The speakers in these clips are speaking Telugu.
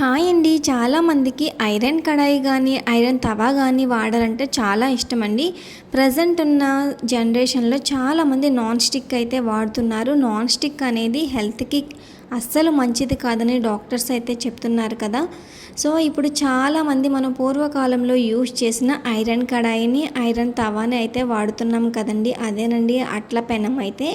హాయ్ అండి. చాలామందికి ఐరన్ కడాయి కానీ ఐరన్ తవా కానీ వాడాలంటే చాలా ఇష్టం అండి ప్రజెంట్ ఉన్న జనరేషన్లో చాలామంది నాన్ స్టిక్ అయితే వాడుతున్నారు. నాన్ స్టిక్ అనేది హెల్త్కి అస్సలు మంచిది కాదని డాక్టర్స్ అయితే చెప్తున్నారు కదా. సో ఇప్పుడు చాలామంది మనం పూర్వకాలంలో యూజ్ చేసిన ఐరన్ కడాయిని ఐరన్ తవాని అయితే వాడుతున్నాం కదండి. అదేనండి అట్ల పెనం అయితే.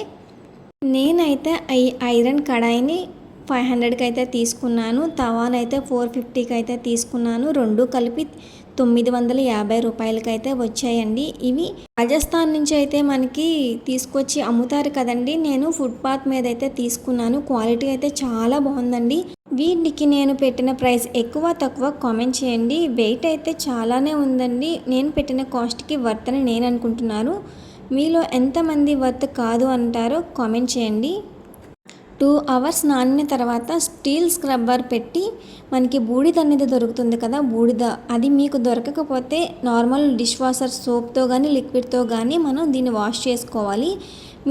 నేనైతే ఈ ఐరన్ కడాయిని ఫైవ్ హండ్రెడ్కి అయితే తీసుకున్నాను. తవాన్ అయితే ఫోర్ ఫిఫ్టీకి అయితే తీసుకున్నాను. రెండు కలిపి తొమ్మిది వందల యాభై రూపాయలకి అయితే వచ్చాయండి. ఇవి రాజస్థాన్ నుంచి అయితే మనకి తీసుకొచ్చి అమ్ముతారు కదండి. నేను ఫుట్పాత్ మీద అయితే తీసుకున్నాను. క్వాలిటీ అయితే చాలా బాగుందండి. వీటికి నేను పెట్టిన ప్రైస్ ఎక్కువ తక్కువ కామెంట్ చేయండి. వెయిట్ అయితే చాలానే ఉందండి. నేను పెట్టిన కాస్ట్కి వర్త్ అని నేను అనుకుంటున్నాను. మీలో ఎంతమంది వర్త్ కాదు అంటారో కామెంట్ చేయండి. టూ అవర్స్ నానిన తర్వాత స్టీల్ స్క్రబ్బర్ పెట్టి మనకి బూడిద అనేది దొరుకుతుంది కదా బూడిద. అది మీకు దొరకకపోతే నార్మల్ డిష్ వాషర్ సోప్తో కానీ లిక్విడ్తో కానీ మనం దీన్ని వాష్ చేసుకోవాలి.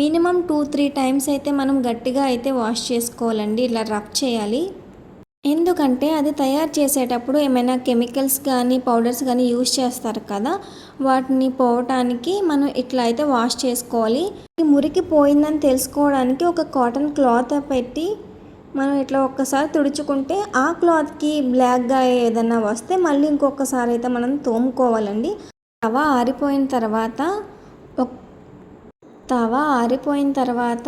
మినిమం టూ త్రీ టైమ్స్ అయితే మనం గట్టిగా అయితే వాష్ చేసుకోవాలండి. ఇలా రబ్ చేయాలి. ఎందుకంటే అది తయారు చేసేటప్పుడు ఏమైనా కెమికల్స్ కానీ పౌడర్స్ కానీ యూజ్ చేస్తారు కదా. వాటిని పోవటానికి మనం ఇట్లా అయితే వాష్ చేసుకోవాలి. మురికి పోయిందని తెలుసుకోవడానికి ఒక కాటన్ క్లాత్ పెట్టి మనం ఇట్లా ఒక్కసారి తుడుచుకుంటే ఆ క్లాత్కి బ్లాక్గా ఏదైనా వస్తే మళ్ళీ ఇంకొకసారి అయితే మనం తోముకోవాలండి. తవ ఆరిపోయిన తర్వాత తవ ఆరిపోయిన తర్వాత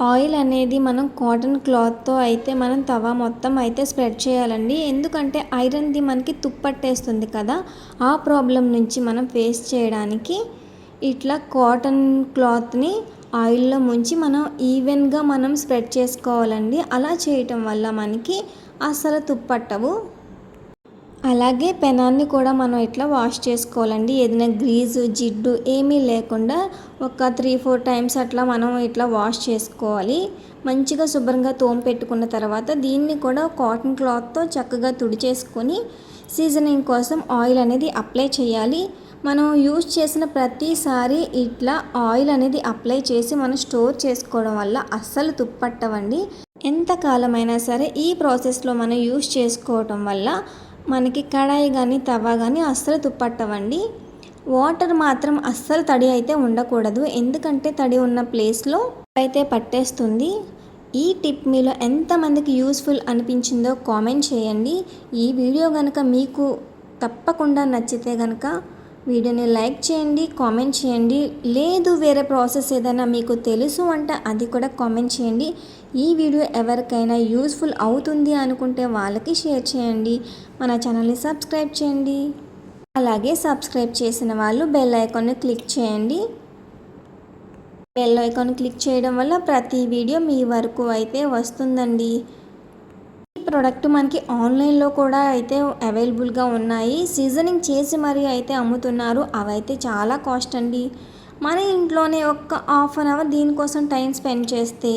ఆయిల్ అనేది మనం కాటన్ క్లాత్తో అయితే మనం తవా మొత్తం అయితే స్ప్రెడ్ చేయాలండి. ఎందుకంటే ఐరన్ది మనకి తుప్పట్టేస్తుంది కదా. ఆ ప్రాబ్లం నుంచి మనం ఫేస్ చేయడానికి ఇట్లా కాటన్ క్లాత్ని ఆయిల్లో ముంచి మనం ఈవెన్గా మనం స్ప్రెడ్ చేసుకోవాలండి. అలా చేయటం వల్ల మనకి అసలు తుప్పట్టవు. అలాగే పెనాన్ని కూడా మనం ఇట్లా వాష్ చేసుకోవాలండి. ఏదైనా గ్రీజు జిడ్డు ఏమీ లేకుండా ఒక త్రీ ఫోర్ టైమ్స్ అట్లా మనం ఇట్లా వాష్ చేసుకోవాలి. మంచిగా శుభ్రంగా తోమ పెట్టుకున్న తర్వాత దీన్ని కూడా కాటన్ క్లాత్తో చక్కగా తుడిచేసుకొని సీజనింగ్ కోసం ఆయిల్ అనేది అప్లై చేయాలి. మనం యూజ్ చేసిన ప్రతిసారి ఇట్లా ఆయిల్ అనేది అప్లై చేసి మనం స్టోర్ చేసుకోవడం వల్ల అస్సలు తుప్పట్టవండి. ఎంతకాలమైనా సరే ఈ ప్రాసెస్లో మనం యూజ్ చేసుకోవటం వల్ల మనకి కడాయి కానీ తవా కానీ అస్సలు తుప్పట్టవండి వాటర్ మాత్రం అస్సలు తడి అయితే ఉండకూడదు. ఎందుకంటే తడి ఉన్న ప్లేస్లో అయితే పట్టేస్తుంది. ఈ టిప్ మీలో ఎంతమందికి యూస్ఫుల్ అనిపించిందో కామెంట్ చేయండి. ఈ వీడియో కనుక మీకు తప్పకుండా నచ్చితే కనుక వీడియోని లైక్ చేయండి కామెంట్ చేయండి. లేదు వేరే ప్రాసెస్ ఏదైనా మీకు తెలుసు అంటే అది కూడా కామెంట్ చేయండి. ఈ వీడియో ఎవరికైనా యూస్ఫుల్ అవుతుంది అనుకుంటే వాళ్ళకి షేర్ చేయండి. మన ఛానల్ని సబ్స్క్రైబ్ చేయండి. అలాగే సబ్స్క్రైబ్ చేసిన వాళ్ళు బెల్ ఐకాన్ని క్లిక్ చేయండి. బెల్ ఐకాన్ క్లిక్ చేయడం వల్ల ప్రతి వీడియో మీ వరకు అయితే వస్తుందండి. ప్రోడక్ట్ మనకి ఆన్లైన్లో కూడా అయితే అవైలబుల్గా ఉన్నాయి. సీజనింగ్ చేసి మరీ అయితే అమ్ముతున్నారు. అవైతే చాలా కాస్ట్ అండి. మన ఇంట్లోనే ఒక హాఫ్ అన్ అవర్ దీనికోసం టైం స్పెండ్ చేస్తే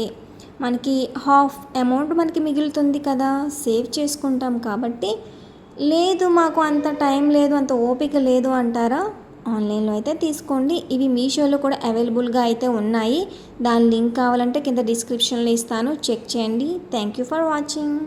మనకి హాఫ్ అమౌంట్ మనకి మిగులుతుంది కదా. సేవ్ చేసుకుంటాం కాబట్టి లేదు మాకు అంత టైం లేదు అంత ఓపిక లేదు అంటారా? ఆన్లైన్లో అయితే తీసుకోండి. ఇవి మీషోలో కూడా అవైలబుల్గా అయితే ఉన్నాయి. దాని లింక్ కావాలంటే కింద డిస్క్రిప్షన్లో ఇస్తాను. చెక్ చేయండి. Thank you for watching.